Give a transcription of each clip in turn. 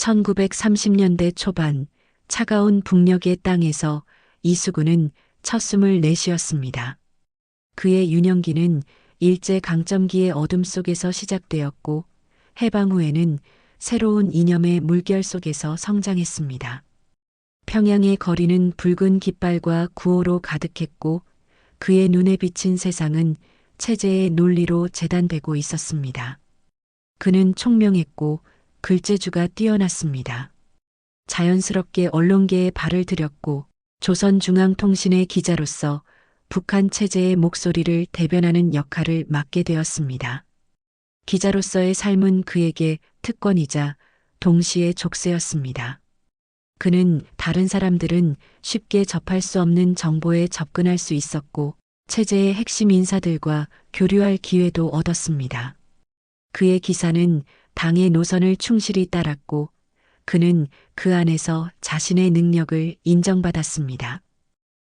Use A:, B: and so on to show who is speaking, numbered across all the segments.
A: 1930년대 초반 차가운 북녘의 땅에서 이수근은 첫 숨을 내쉬었습니다. 그의 유년기는 일제 강점기의 어둠 속에서 시작되었고 해방 후에는 새로운 이념의 물결 속에서 성장했습니다. 평양의 거리는 붉은 깃발과 구호로 가득했고 그의 눈에 비친 세상은 체제의 논리로 재단되고 있었습니다. 그는 총명했고 글재주가 뛰어났습니다. 자연스럽게 언론계에 발을 들였고 조선중앙통신의 기자로서 북한 체제의 목소리를 대변하는 역할을 맡게 되었습니다. 기자로서의 삶은 그에게 특권이자 동시에 족쇄였습니다. 그는 다른 사람들은 쉽게 접할 수 없는 정보에 접근할 수 있었고 체제의 핵심 인사들과 교류할 기회도 얻었습니다. 그의 기사는 당의 노선을 충실히 따랐고 그는 그 안에서 자신의 능력을 인정받았습니다.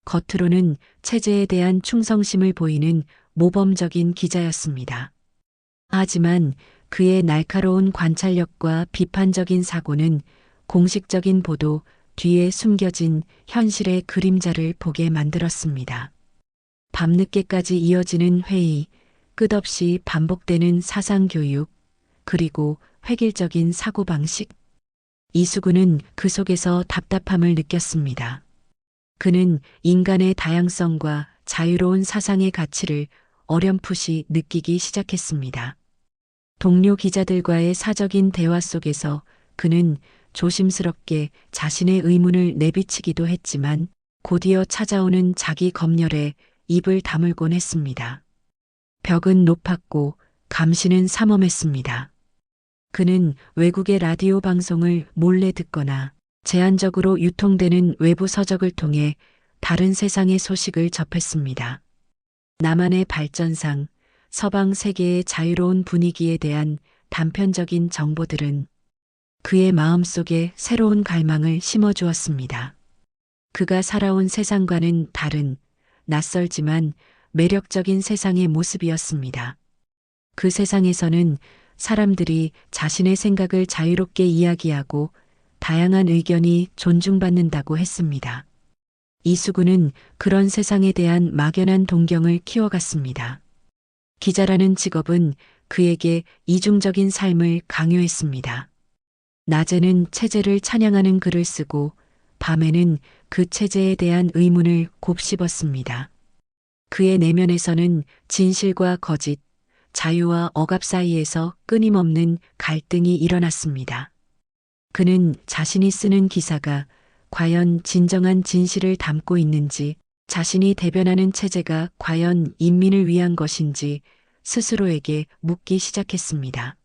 A: 겉으로는 체제에 대한 충성심을 보이는 모범적인 기자였습니다. 하지만 그의 날카로운 관찰력과 비판적인 사고는 공식적인 보도 뒤에 숨겨진 현실의 그림자를 보게 만들었습니다. 밤늦게까지 이어지는 회의, 끝없이 반복되는 사상교육, 그리고 획일적인 사고방식. 이수근은 그 속에서 답답함을 느꼈습니다. 그는 인간의 다양성과 자유로운 사상의 가치를 어렴풋이 느끼기 시작했습니다. 동료 기자들과의 사적인 대화 속에서 그는 조심스럽게 자신의 의문을 내비치기도 했지만 곧이어 찾아오는 자기 검열에 입을 다물곤 했습니다. 벽은 높았고 감시는 삼엄했습니다. 그는 외국의 라디오 방송을 몰래 듣거나 제한적으로 유통되는 외부 서적을 통해 다른 세상의 소식을 접했습니다. 남한의 발전상 서방 세계의 자유로운 분위기에 대한 단편적인 정보들은 그의 마음속에 새로운 갈망을 심어주었습니다. 그가 살아온 세상과는 다른 낯설지만 매력적인 세상의 모습이었습니다. 그 세상에서는 사람들이 자신의 생각을 자유롭게 이야기하고 다양한 의견이 존중받는다고 했습니다. 이수근은 그런 세상에 대한 막연한 동경을 키워갔습니다. 기자라는 직업은 그에게 이중적인 삶을 강요했습니다. 낮에는 체제를 찬양하는 글을 쓰고 밤에는 그 체제에 대한 의문을 곱씹었습니다. 그의 내면에서는 진실과 거짓, 자유와 억압 사이에서 끊임없는 갈등이 일어났습니다. 그는 자신이 쓰는 기사가 과연 진정한 진실을 담고 있는지, 자신이 대변하는 체제가 과연 인민을 위한 것인지 스스로에게 묻기 시작했습니다.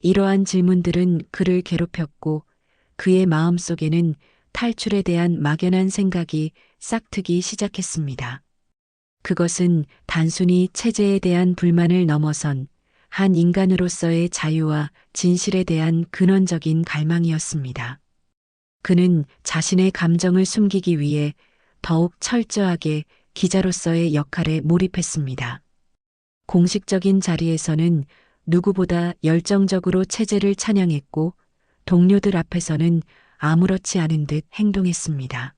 A: 이러한 질문들은 그를 괴롭혔고 그의 마음 속에는 탈출에 대한 막연한 생각이 싹트기 시작했습니다. 그것은 단순히 체제에 대한 불만을 넘어선 한 인간으로서의 자유와 진실에 대한 근원적인 갈망이었습니다. 그는 자신의 감정을 숨기기 위해 더욱 철저하게 기자로서의 역할에 몰입했습니다. 공식적인 자리에서는 누구보다 열정적으로 체제를 찬양했고 동료들 앞에서는 아무렇지 않은 듯 행동했습니다.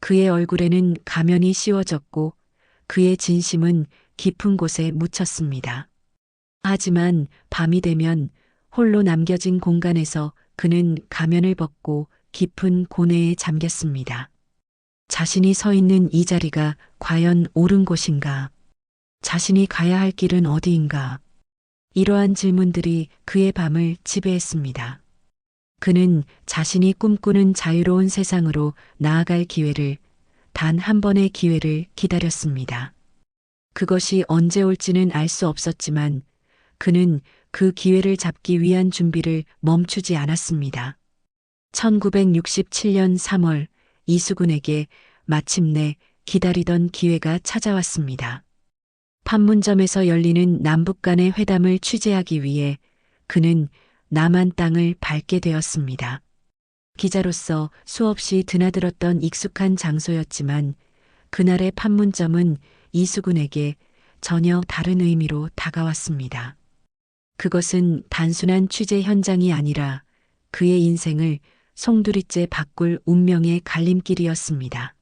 A: 그의 얼굴에는 가면이 씌워졌고 그의 진심은 깊은 곳에 묻혔습니다. 하지만 밤이 되면 홀로 남겨진 공간에서 그는 가면을 벗고 깊은 고뇌에 잠겼습니다. 자신이 서 있는 이 자리가 과연 옳은 곳인가? 자신이 가야 할 길은 어디인가? 이러한 질문들이 그의 밤을 지배했습니다. 그는 자신이 꿈꾸는 자유로운 세상으로 나아갈 기회를 단 한 번의 기회를 기다렸습니다. 그것이 언제 올지는 알 수 없었지만 그는 그 기회를 잡기 위한 준비를 멈추지 않았습니다. 1967년 3월 이수근에게 마침내 기다리던 기회가 찾아왔습니다. 판문점에서 열리는 남북 간의 회담을 취재하기 위해 그는 남한 땅을 밟게 되었습니다. 기자로서 수없이 드나들었던 익숙한 장소였지만 그날의 판문점은 이수근에게 전혀 다른 의미로 다가왔습니다. 그것은 단순한 취재 현장이 아니라 그의 인생을 송두리째 바꿀 운명의 갈림길이었습니다.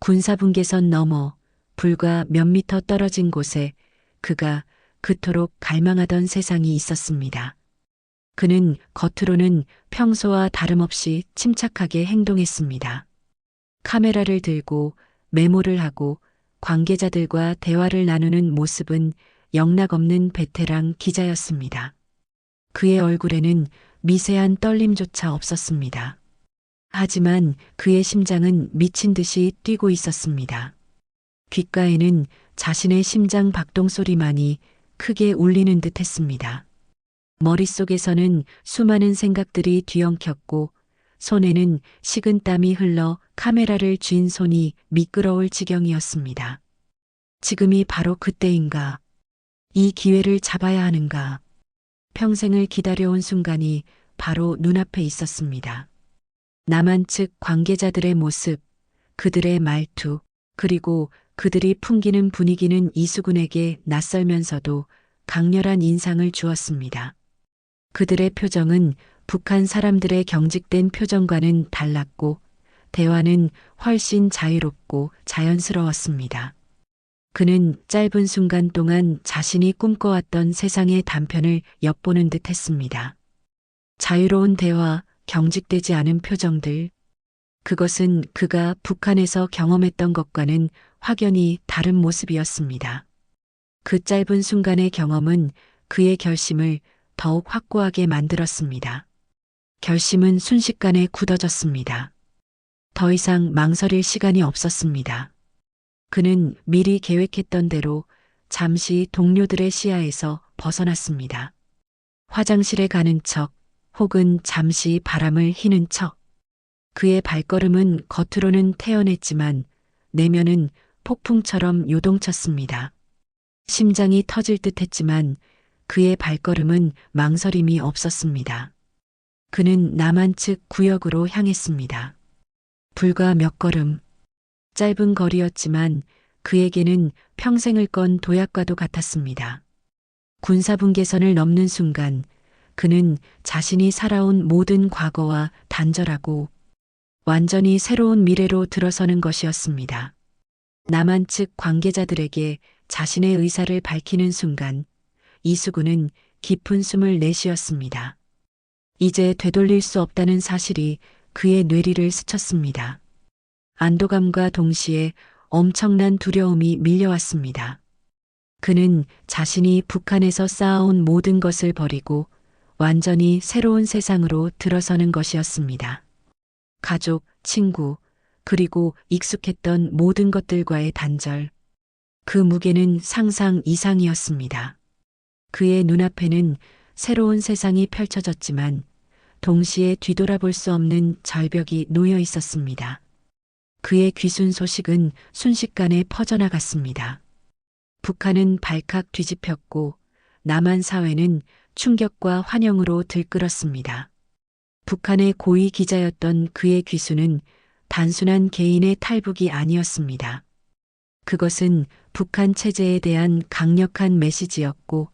A: 군사분계선 너머 불과 몇 미터 떨어진 곳에 그가 그토록 갈망하던 세상이 있었습니다. 그는 겉으로는 평소와 다름없이 침착하게 행동했습니다. 카메라를 들고 메모를 하고 관계자들과 대화를 나누는 모습은 영락없는 베테랑 기자였습니다. 그의 얼굴에는 미세한 떨림조차 없었습니다. 하지만 그의 심장은 미친 듯이 뛰고 있었습니다. 귓가에는 자신의 심장 박동 소리만이 크게 울리는 듯 했습니다. 머릿속에서는 수많은 생각들이 뒤엉켰고 손에는 식은 땀이 흘러 카메라를 쥔 손이 미끄러울 지경이었습니다. 지금이 바로 그때인가? 이 기회를 잡아야 하는가? 평생을 기다려온 순간이 바로 눈앞에 있었습니다. 남한 측 관계자들의 모습, 그들의 말투, 그리고 그들이 풍기는 분위기는 이수근에게 낯설면서도 강렬한 인상을 주었습니다. 그들의 표정은 북한 사람들의 경직된 표정과는 달랐고 대화는 훨씬 자유롭고 자연스러웠습니다. 그는 짧은 순간 동안 자신이 꿈꿔왔던 세상의 단편을 엿보는 듯 했습니다. 자유로운 대화, 경직되지 않은 표정들. 그것은 그가 북한에서 경험했던 것과는 확연히 다른 모습이었습니다. 그 짧은 순간의 경험은 그의 결심을 더욱 확고하게 만들었습니다. 결심은 순식간에 굳어졌습니다. 더 이상 망설일 시간이 없었습니다. 그는 미리 계획했던 대로 잠시 동료들의 시야에서 벗어났습니다. 화장실에 가는 척, 혹은 잠시 바람을 휘는 척. 그의 발걸음은 겉으로는 태연했지만 내면은 폭풍처럼 요동쳤습니다. 심장이 터질 듯 했지만 그의 발걸음은 망설임이 없었습니다. 그는 남한 측 구역으로 향했습니다. 불과 몇 걸음. 짧은 거리였지만 그에게는 평생을 건 도약과도 같았습니다. 군사분계선을 넘는 순간 그는 자신이 살아온 모든 과거와 단절하고 완전히 새로운 미래로 들어서는 것이었습니다. 남한 측 관계자들에게 자신의 의사를 밝히는 순간 이수구는 깊은 숨을 내쉬었습니다. 이제 되돌릴 수 없다는 사실이 그의 뇌리를 스쳤습니다. 안도감과 동시에 엄청난 두려움이 밀려왔습니다. 그는 자신이 북한에서 쌓아온 모든 것을 버리고 완전히 새로운 세상으로 들어서는 것이었습니다. 가족, 친구, 그리고 익숙했던 모든 것들과의 단절. 그 무게는 상상 이상이었습니다. 그의 눈앞에는 새로운 세상이 펼쳐졌지만 동시에 뒤돌아볼 수 없는 절벽이 놓여 있었습니다. 그의 귀순 소식은 순식간에 퍼져나갔습니다. 북한은 발칵 뒤집혔고 남한 사회는 충격과 환영으로 들끓었습니다. 북한의 고위 기자였던 그의 귀수는 단순한 개인의 탈북이 아니었습니다. 그것은 북한 체제에 대한 강력한 메시지였고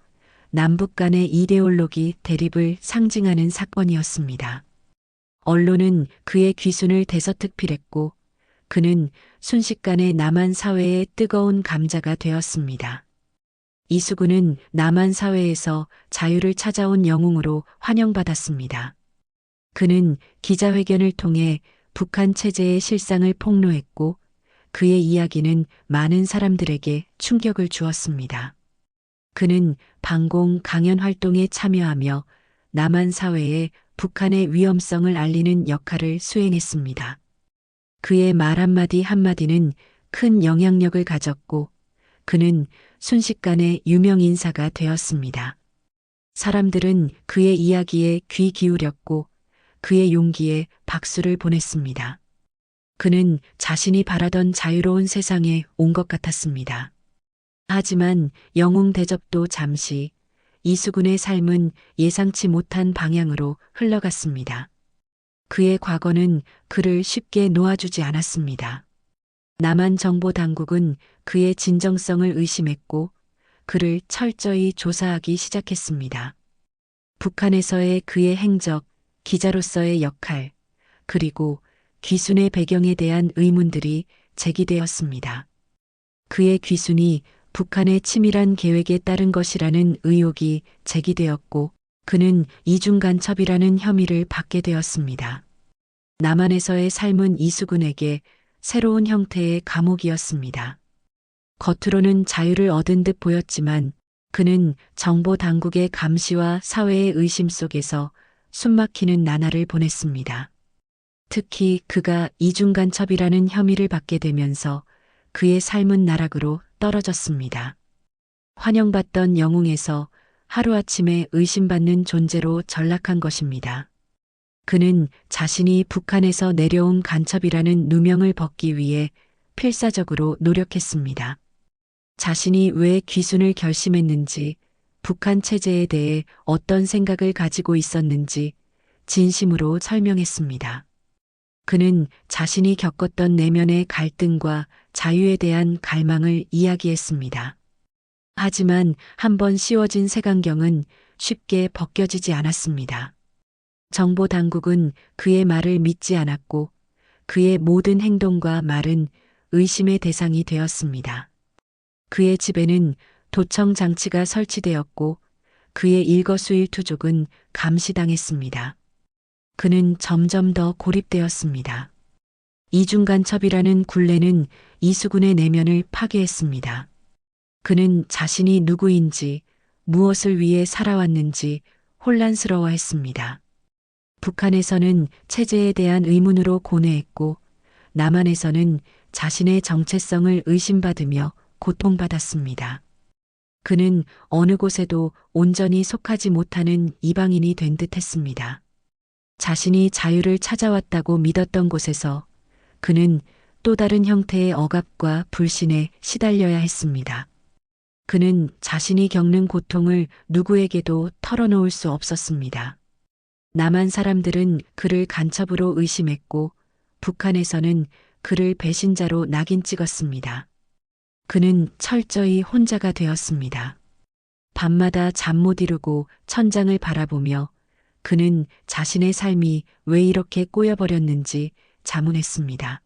A: 남북 간의 이데올로기 대립을 상징하는 사건이었습니다. 언론은 그의 귀순을 대서특필했고 그는 순식간에 남한 사회의 뜨거운 감자가 되었습니다. 이수근은 남한 사회에서 자유를 찾아온 영웅으로 환영받았습니다. 그는 기자회견을 통해 북한 체제의 실상을 폭로했고 그의 이야기는 많은 사람들에게 충격을 주었습니다. 그는 방공 강연 활동에 참여하며 남한 사회에 북한의 위험성을 알리는 역할을 수행했습니다. 그의 말 한마디 한마디는 큰 영향력을 가졌고 그는 순식간에 유명 인사가 되었습니다. 사람들은 그의 이야기에 귀 기울였고 그의 용기에 박수를 보냈습니다. 그는 자신이 바라던 자유로운 세상에 온 것 같았습니다. 하지만 영웅 대접도 잠시 이수근의 삶은 예상치 못한 방향으로 흘러갔습니다. 그의 과거는 그를 쉽게 놓아주지 않았습니다. 남한 정보 당국은 그의 진정성을 의심했고 그를 철저히 조사하기 시작했습니다. 북한에서의 그의 행적, 기자로서의 역할, 그리고 귀순의 배경에 대한 의문들이 제기되었습니다. 그의 귀순이 북한의 치밀한 계획에 따른 것이라는 의혹이 제기되었고 그는 이중 간첩이라는 혐의를 받게 되었습니다. 남한에서의 삶은 이수근에게 새로운 형태의 감옥이었습니다. 겉으로는 자유를 얻은 듯 보였지만 그는 정보 당국의 감시와 사회의 의심 속에서 숨막히는 나날을 보냈습니다. 특히 그가 이중 간첩이라는 혐의를 받게 되면서 그의 삶은 나락으로 떨어졌습니다. 환영받던 영웅에서 하루아침에 의심받는 존재로 전락한 것입니다. 그는 자신이 북한에서 내려온 간첩이라는 누명을 벗기 위해 필사적으로 노력했습니다. 자신이 왜 귀순을 결심했는지, 북한 체제에 대해 어떤 생각을 가지고 있었는지 진심으로 설명했습니다. 그는 자신이 겪었던 내면의 갈등과 자유에 대한 갈망을 이야기했습니다. 하지만 한번 씌워진 색안경은 쉽게 벗겨지지 않았습니다. 정보 당국은 그의 말을 믿지 않았고 그의 모든 행동과 말은 의심의 대상이 되었습니다. 그의 집에는 도청 장치가 설치되었고 그의 일거수일투족은 감시당했습니다. 그는 점점 더 고립되었습니다. 이중간첩이라는 굴레는 이수근의 내면을 파괴했습니다. 그는 자신이 누구인지, 무엇을 위해 살아왔는지 혼란스러워 했습니다. 북한에서는 체제에 대한 의문으로 고뇌했고, 남한에서는 자신의 정체성을 의심받으며 고통받았습니다. 그는 어느 곳에도 온전히 속하지 못하는 이방인이 된 듯 했습니다. 자신이 자유를 찾아왔다고 믿었던 곳에서 그는 또 다른 형태의 억압과 불신에 시달려야 했습니다. 그는 자신이 겪는 고통을 누구에게도 털어놓을 수 없었습니다. 남한 사람들은 그를 간첩으로 의심했고 북한에서는 그를 배신자로 낙인 찍었습니다. 그는 철저히 혼자가 되었습니다. 밤마다 잠 못 이루고 천장을 바라보며 그는 자신의 삶이 왜 이렇게 꼬여버렸는지 자문했습니다.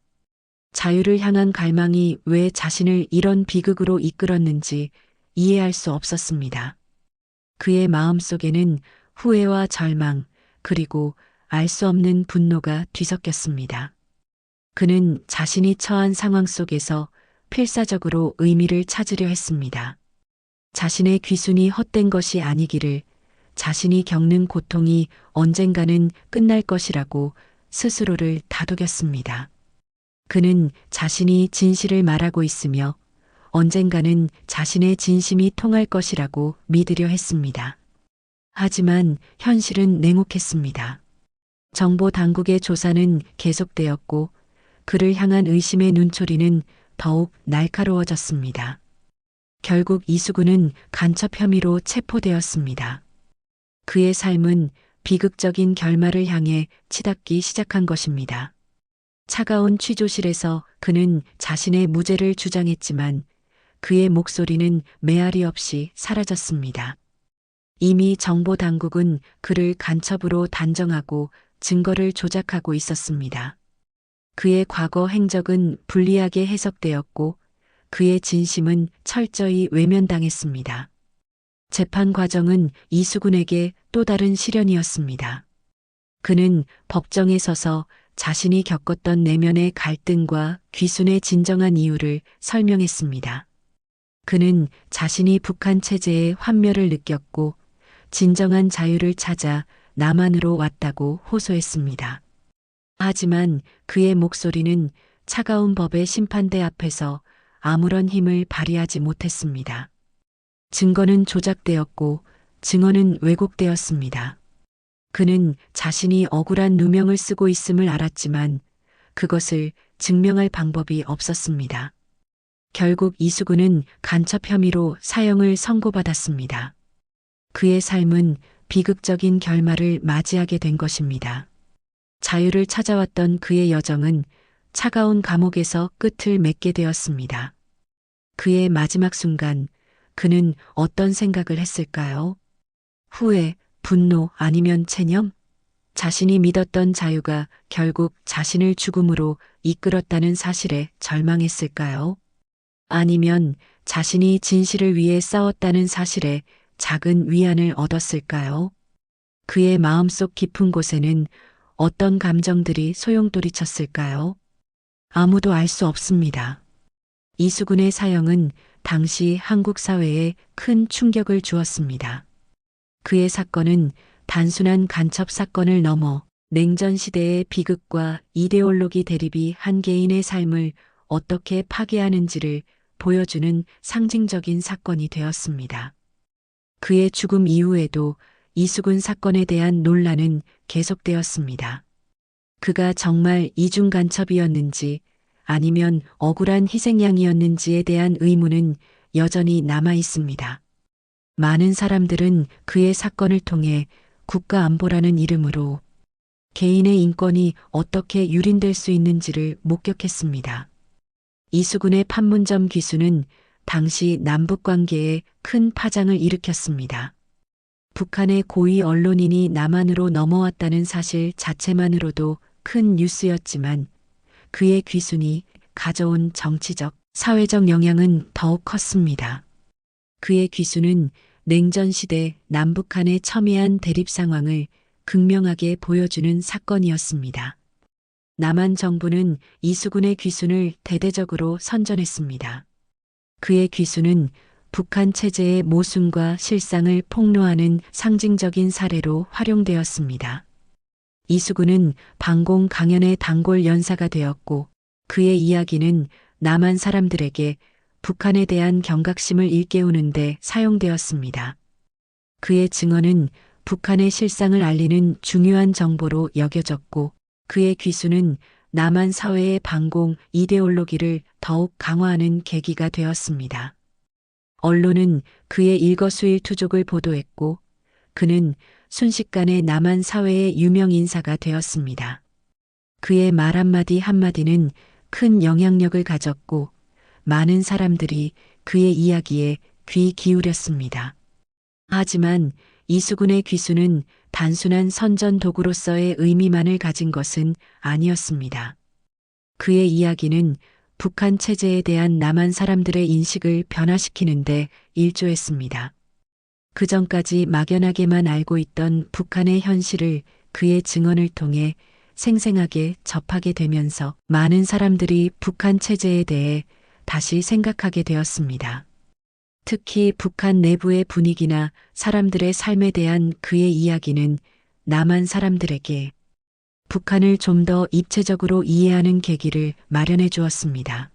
A: 자유를 향한 갈망이 왜 자신을 이런 비극으로 이끌었는지 이해할 수 없었습니다. 그의 마음 속에는 후회와 절망, 그리고 알 수 없는 분노가 뒤섞였습니다. 그는 자신이 처한 상황 속에서 필사적으로 의미를 찾으려 했습니다. 자신의 귀순이 헛된 것이 아니기를 자신이 겪는 고통이 언젠가는 끝날 것이라고 스스로를 다독였습니다. 그는 자신이 진실을 말하고 있으며 언젠가는 자신의 진심이 통할 것이라고 믿으려 했습니다. 하지만 현실은 냉혹했습니다. 정보 당국의 조사는 계속되었고 그를 향한 의심의 눈초리는 더욱 날카로워졌습니다. 결국 이수근은 간첩 혐의로 체포되었습니다. 그의 삶은 비극적인 결말을 향해 치닫기 시작한 것입니다. 차가운 취조실에서 그는 자신의 무죄를 주장했지만 그의 목소리는 메아리 없이 사라졌습니다. 이미 정보 당국은 그를 간첩으로 단정하고 증거를 조작하고 있었습니다. 그의 과거 행적은 불리하게 해석되었고 그의 진심은 철저히 외면당했습니다. 재판 과정은 이수근에게 또 다른 시련이었습니다. 그는 법정에 서서 자신이 겪었던 내면의 갈등과 귀순의 진정한 이유를 설명했습니다. 그는 자신이 북한 체제의 환멸을 느꼈고 진정한 자유를 찾아 남한으로 왔다고 호소했습니다. 하지만 그의 목소리는 차가운 법의 심판대 앞에서 아무런 힘을 발휘하지 못했습니다. 증거는 조작되었고 증언은 왜곡되었습니다. 그는 자신이 억울한 누명을 쓰고 있음을 알았지만 그것을 증명할 방법이 없었습니다. 결국 이수근은 간첩 혐의로 사형을 선고받았습니다. 그의 삶은 비극적인 결말을 맞이하게 된 것입니다. 자유를 찾아왔던 그의 여정은 차가운 감옥에서 끝을 맺게 되었습니다. 그의 마지막 순간 그는 어떤 생각을 했을까요? 후회, 분노 아니면 체념? 자신이 믿었던 자유가 결국 자신을 죽음으로 이끌었다는 사실에 절망했을까요? 아니면 자신이 진실을 위해 싸웠다는 사실에 작은 위안을 얻었을까요? 그의 마음속 깊은 곳에는 어떤 감정들이 소용돌이쳤을까요? 아무도 알 수 없습니다. 이수근의 사형은 당시 한국 사회에 큰 충격을 주었습니다. 그의 사건은 단순한 간첩 사건을 넘어 냉전 시대의 비극과 이데올로기 대립이 한 개인의 삶을 어떻게 파괴하는지를 보여주는 상징적인 사건이 되었습니다. 그의 죽음 이후에도 이수근 사건에 대한 논란은 계속되었습니다. 그가 정말 이중 간첩이었는지 아니면 억울한 희생양이었는지에 대한 의문은 여전히 남아 있습니다. 많은 사람들은 그의 사건을 통해 국가 안보라는 이름으로 개인의 인권이 어떻게 유린될 수 있는지를 목격했습니다. 이수근의 판문점 기수는 당시 남북 관계에 큰 파장을 일으켰습니다. 북한의 고위 언론인이 남한으로 넘어왔다는 사실 자체만으로도 큰 뉴스였지만 그의 귀순이 가져온 정치적, 사회적 영향은 더욱 컸습니다. 그의 귀순은 냉전 시대 남북한의 첨예한 대립 상황을 극명하게 보여주는 사건이었습니다. 남한 정부는 이수근의 귀순을 대대적으로 선전했습니다. 그의 귀순은 북한 체제의 모순과 실상을 폭로하는 상징적인 사례로 활용되었습니다. 이수근은 방공 강연의 단골 연사가 되었고 그의 이야기는 남한 사람들에게 북한에 대한 경각심을 일깨우는데 사용되었습니다. 그의 증언은 북한의 실상을 알리는 중요한 정보로 여겨졌고 그의 귀수는 남한 사회의 반공 이데올로기를 더욱 강화하는 계기가 되었습니다. 언론은 그의 일거수일투족을 보도했고 그는 순식간에 남한 사회의 유명 인사가 되었습니다. 그의 말 한마디 한마디는 큰 영향력을 가졌고 많은 사람들이 그의 이야기에 귀 기울였습니다. 하지만 이수근의 귀수는 단순한 선전 도구로서의 의미만을 가진 것은 아니었습니다. 그의 이야기는 북한 체제에 대한 남한 사람들의 인식을 변화시키는데 일조했습니다. 그 전까지 막연하게만 알고 있던 북한의 현실을 그의 증언을 통해 생생하게 접하게 되면서 많은 사람들이 북한 체제에 대해 다시 생각하게 되었습니다. 특히 북한 내부의 분위기나 사람들의 삶에 대한 그의 이야기는 남한 사람들에게 북한을 좀 더 입체적으로 이해하는 계기를 마련해 주었습니다.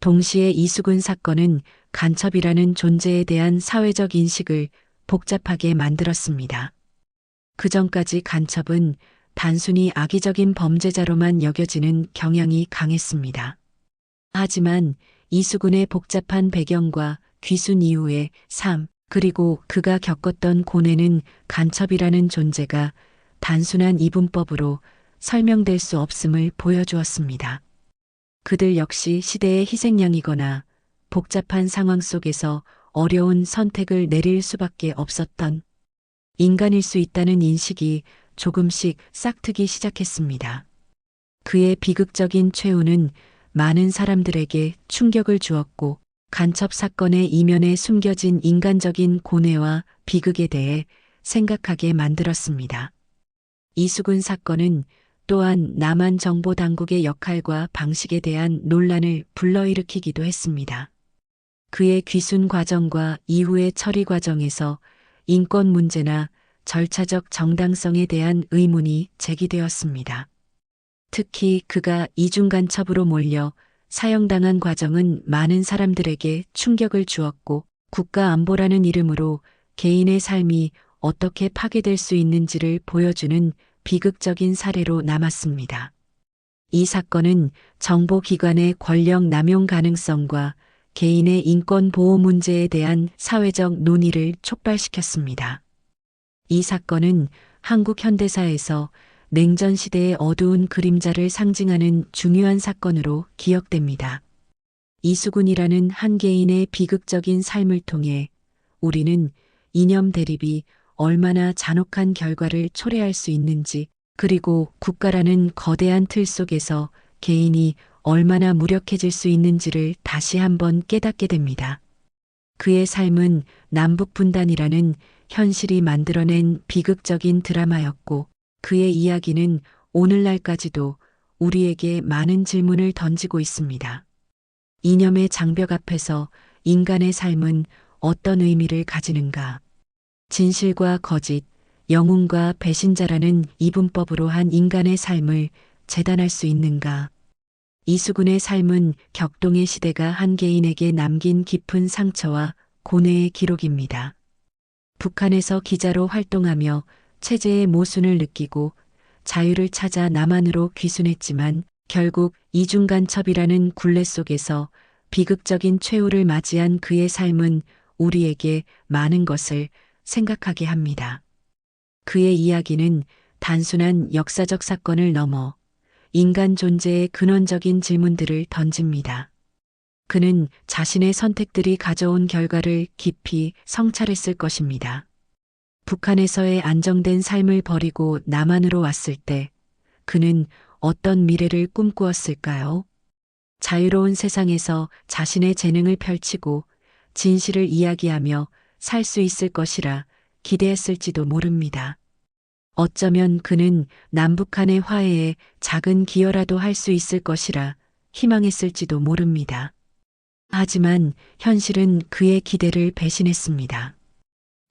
A: 동시에 이수근 사건은 간첩이라는 존재에 대한 사회적 인식을 복잡하게 만들었습니다. 그 전까지 간첩은 단순히 악의적인 범죄자로만 여겨지는 경향이 강했습니다. 하지만 이수근의 복잡한 배경과 귀순 이후의 삶, 그리고 그가 겪었던 고뇌는 간첩이라는 존재가 단순한 이분법으로 설명될 수 없음을 보여주었습니다. 그들 역시 시대의 희생양이거나 복잡한 상황 속에서 어려운 선택을 내릴 수밖에 없었던 인간일 수 있다는 인식이 조금씩 싹트기 시작했습니다. 그의 비극적인 최후는 많은 사람들에게 충격을 주었고 간첩 사건의 이면에 숨겨진 인간적인 고뇌와 비극에 대해 생각하게 만들었습니다. 이수근 사건은 또한 남한 정보 당국의 역할과 방식에 대한 논란을 불러일으키기도 했습니다. 그의 귀순 과정과 이후의 처리 과정에서 인권 문제나 절차적 정당성에 대한 의문이 제기되었습니다. 특히 그가 이중간첩으로 몰려 사형당한 과정은 많은 사람들에게 충격을 주었고 국가 안보라는 이름으로 개인의 삶이 어떻게 파괴될 수 있는지를 보여주는 비극적인 사례로 남았습니다. 이 사건은 정보기관의 권력 남용 가능성과 개인의 인권 보호 문제에 대한 사회적 논의를 촉발시켰습니다. 이 사건은 한국 현대사에서 냉전 시대의 어두운 그림자를 상징하는 중요한 사건으로 기억됩니다. 이수근이라는 한 개인의 비극적인 삶을 통해 우리는 이념 대립이 얼마나 잔혹한 결과를 초래할 수 있는지 그리고 국가라는 거대한 틀 속에서 개인이 얼마나 무력해질 수 있는지를 다시 한번 깨닫게 됩니다. 그의 삶은 남북 분단이라는 현실이 만들어낸 비극적인 드라마였고 그의 이야기는 오늘날까지도 우리에게 많은 질문을 던지고 있습니다. 이념의 장벽 앞에서 인간의 삶은 어떤 의미를 가지는가? 진실과 거짓, 영웅과 배신자라는 이분법으로 한 인간의 삶을 재단할 수 있는가? 이수근의 삶은 격동의 시대가 한 개인에게 남긴 깊은 상처와 고뇌의 기록입니다. 북한에서 기자로 활동하며 체제의 모순을 느끼고 자유를 찾아 남한으로 귀순했지만 결국 이중간첩이라는 굴레 속에서 비극적인 최후를 맞이한 그의 삶은 우리에게 많은 것을 생각하게 합니다. 그의 이야기는 단순한 역사적 사건을 넘어 인간 존재의 근원적인 질문들을 던집니다. 그는 자신의 선택들이 가져온 결과를 깊이 성찰했을 것입니다. 북한에서의 안정된 삶을 버리고 남한으로 왔을 때 그는 어떤 미래를 꿈꾸었을까요? 자유로운 세상에서 자신의 재능을 펼치고 진실을 이야기하며 살 수 있을 것이라 기대했을지도 모릅니다. 어쩌면 그는 남북한의 화해에 작은 기여라도 할 수 있을 것이라 희망했을지도 모릅니다. 하지만 현실은 그의 기대를 배신했습니다.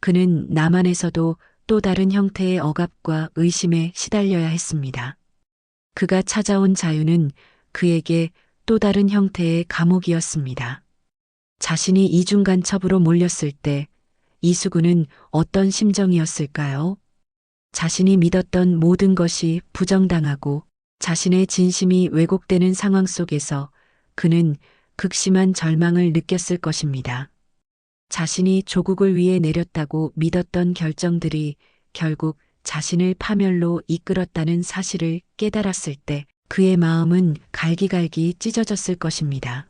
A: 그는 남한에서도 또 다른 형태의 억압과 의심에 시달려야 했습니다. 그가 찾아온 자유는 그에게 또 다른 형태의 감옥이었습니다. 자신이 이중간첩으로 몰렸을 때 이수근은 어떤 심정이었을까요? 자신이 믿었던 모든 것이 부정당하고 자신의 진심이 왜곡되는 상황 속에서 그는 극심한 절망을 느꼈을 것입니다. 자신이 조국을 위해 내렸다고 믿었던 결정들이 결국 자신을 파멸로 이끌었다는 사실을 깨달았을 때 그의 마음은 갈기갈기 찢어졌을 것입니다.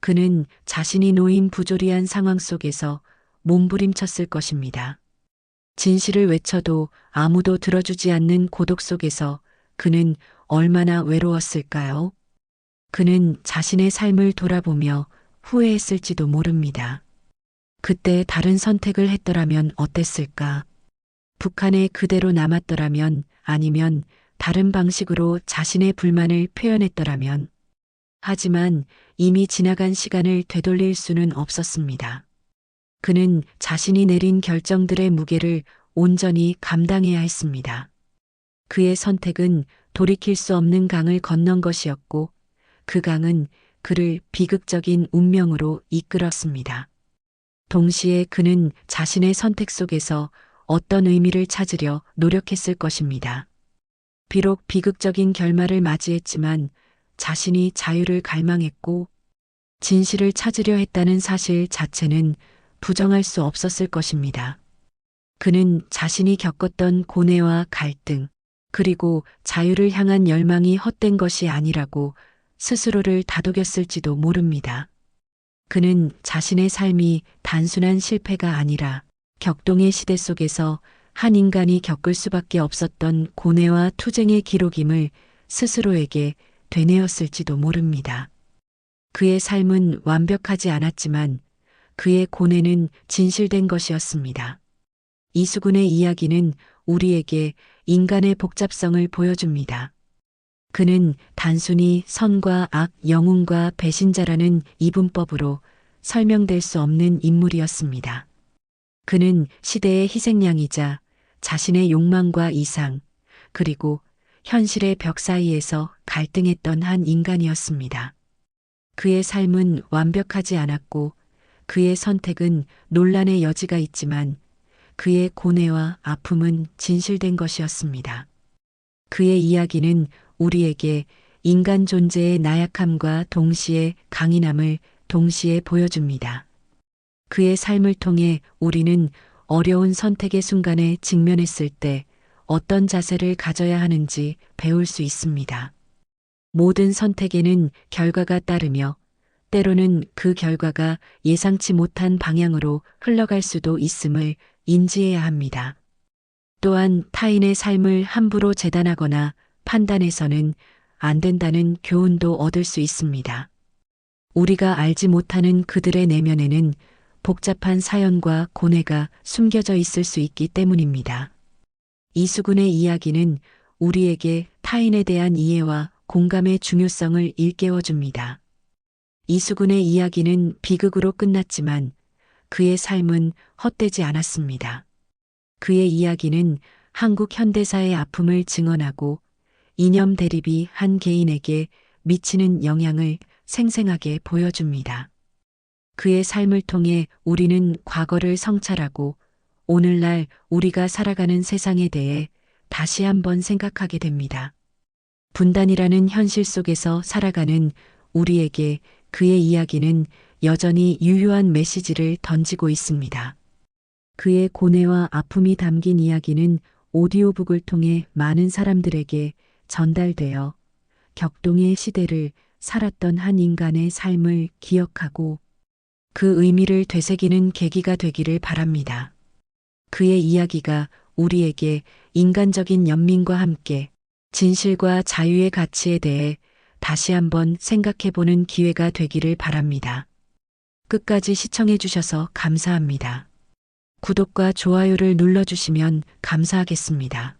A: 그는 자신이 놓인 부조리한 상황 속에서 몸부림쳤을 것입니다. 진실을 외쳐도 아무도 들어주지 않는 고독 속에서 그는 얼마나 외로웠을까요? 그는 자신의 삶을 돌아보며 후회했을지도 모릅니다. 그때 다른 선택을 했더라면 어땠을까? 북한에 그대로 남았더라면 아니면 다른 방식으로 자신의 불만을 표현했더라면. 하지만 이미 지나간 시간을 되돌릴 수는 없었습니다. 그는 자신이 내린 결정들의 무게를 온전히 감당해야 했습니다. 그의 선택은 돌이킬 수 없는 강을 건넌 것이었고 그 강은 그를 비극적인 운명으로 이끌었습니다. 동시에 그는 자신의 선택 속에서 어떤 의미를 찾으려 노력했을 것입니다. 비록 비극적인 결말을 맞이했지만 자신이 자유를 갈망했고 진실을 찾으려 했다는 사실 자체는 부정할 수 없었을 것입니다. 그는 자신이 겪었던 고뇌와 갈등, 그리고 자유를 향한 열망이 헛된 것이 아니라고 스스로를 다독였을지도 모릅니다. 그는 자신의 삶이 단순한 실패가 아니라 격동의 시대 속에서 한 인간이 겪을 수밖에 없었던 고뇌와 투쟁의 기록임을 스스로에게 되뇌었을지도 모릅니다. 그의 삶은 완벽하지 않았지만 그의 고뇌는 진실된 것이었습니다. 이수근의 이야기는 우리에게 인간의 복잡성을 보여줍니다. 그는 단순히 선과 악, 영웅과 배신자라는 이분법으로 설명될 수 없는 인물이었습니다. 그는 시대의 희생양이자 자신의 욕망과 이상, 그리고 현실의 벽 사이에서 갈등했던 한 인간이었습니다. 그의 삶은 완벽하지 않았고 그의 선택은 논란의 여지가 있지만 그의 고뇌와 아픔은 진실된 것이었습니다. 그의 이야기는 우리에게 인간 존재의 나약함과 동시에 강인함을 동시에 보여줍니다. 그의 삶을 통해 우리는 어려운 선택의 순간에 직면했을 때 어떤 자세를 가져야 하는지 배울 수 있습니다. 모든 선택에는 결과가 따르며 때로는 그 결과가 예상치 못한 방향으로 흘러갈 수도 있음을 인지해야 합니다. 또한 타인의 삶을 함부로 재단하거나 판단해서는 안 된다는 교훈도 얻을 수 있습니다. 우리가 알지 못하는 그들의 내면에는 복잡한 사연과 고뇌가 숨겨져 있을 수 있기 때문입니다. 이수근의 이야기는 우리에게 타인에 대한 이해와 공감의 중요성을 일깨워 줍니다. 이수근의 이야기는 비극으로 끝났지만 그의 삶은 헛되지 않았습니다. 그의 이야기는 한국 현대사의 아픔을 증언하고 이념 대립이 한 개인에게 미치는 영향을 생생하게 보여줍니다. 그의 삶을 통해 우리는 과거를 성찰하고 오늘날 우리가 살아가는 세상에 대해 다시 한번 생각하게 됩니다. 분단이라는 현실 속에서 살아가는 우리에게 그의 이야기는 여전히 유효한 메시지를 던지고 있습니다. 그의 고뇌와 아픔이 담긴 이야기는 오디오북을 통해 많은 사람들에게 전달되어 격동의 시대를 살았던 한 인간의 삶을 기억하고 그 의미를 되새기는 계기가 되기를 바랍니다. 그의 이야기가 우리에게 인간적인 연민과 함께 진실과 자유의 가치에 대해 다시 한번 생각해 보는 기회가 되기를 바랍니다. 끝까지 시청해 주셔서 감사합니다. 구독과 좋아요를 눌러주시면 감사하겠습니다.